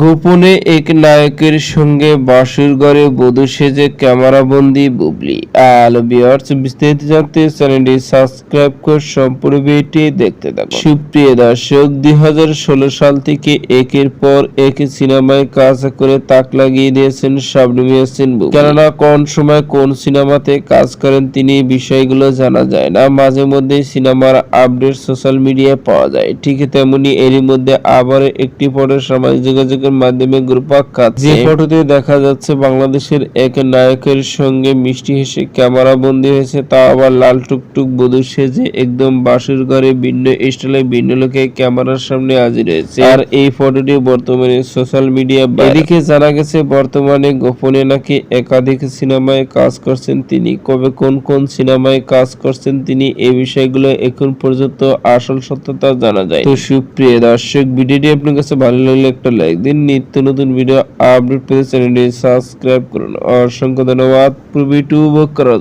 গোপনে এক নায়কের সঙ্গে বাসুর ঘরে বধূ সেজে ক্যামেরাবন্দি বুবলি। হ্যালো ভিউয়ার্স, বিস্তারিত জানতে চ্যানেলটি সাবস্ক্রাইব করে সম্পূর্ণ ভিডিওটি দেখতে থাকুন। সুপ্রিয় দর্শক দু হাজার ষোলো সাল থেকে একের পর এক সিনেমায় কাজ করে তাক লাগিয়ে দিয়েছেন শাবনুম ইয়াসিন বুবলি। কেননা, কোন সময় কোন সিনেমাতে কাজ করেন তিনি বিষয়গুলো জানা যায় না। মাঝে মধ্যে সিনেমার আপডেট সোশ্যাল মিডিয়ায় পাওয়া যায়। ঠিক তেমনি এরই মধ্যে আবার একটি ফটো সামাজিক যোগাযোগের মাধ্যমে গ্রুপাক খাচ্ছে যে ফটোতে দেখা যাচ্ছে বাংলাদেশের এক নায়কের সঙ্গে মিষ্টি হেসে ক্যামেরা বন্দী হয়েছে তা আবার লাল টুকটুক বধূ সেজে একদম বাসুর ঘরে ভিন্ন স্টাইলে ভিন্ন লোকে ক্যামেরার সামনে হাজির হয়েছে। আর এই ফটোটি বর্তমানে সোশ্যাল মিডিয়া এদিকে জানা গেছে বর্তমানে গোপনে নাকি একাধিক সিনেমায় কাজ করছেন তিনি। কবে কোন কোন সিনেমায় কাজ করছেন তিনি এই বিষয়গুলো এখন পর্যন্ত আসল সত্যতা জানা যায় তো সুপ্রিয় দর্শক ভিডিওটি আপনার কাছে ভালো লাগলে একটা লাইক দিন। নিত্য নতুন ভিডিও আপডেট পেতে চ্যানেলটি সাবস্ক্রাইব করুন। অসংখ্য ধন্যবাদ। প্রবি টু উপভোগ করার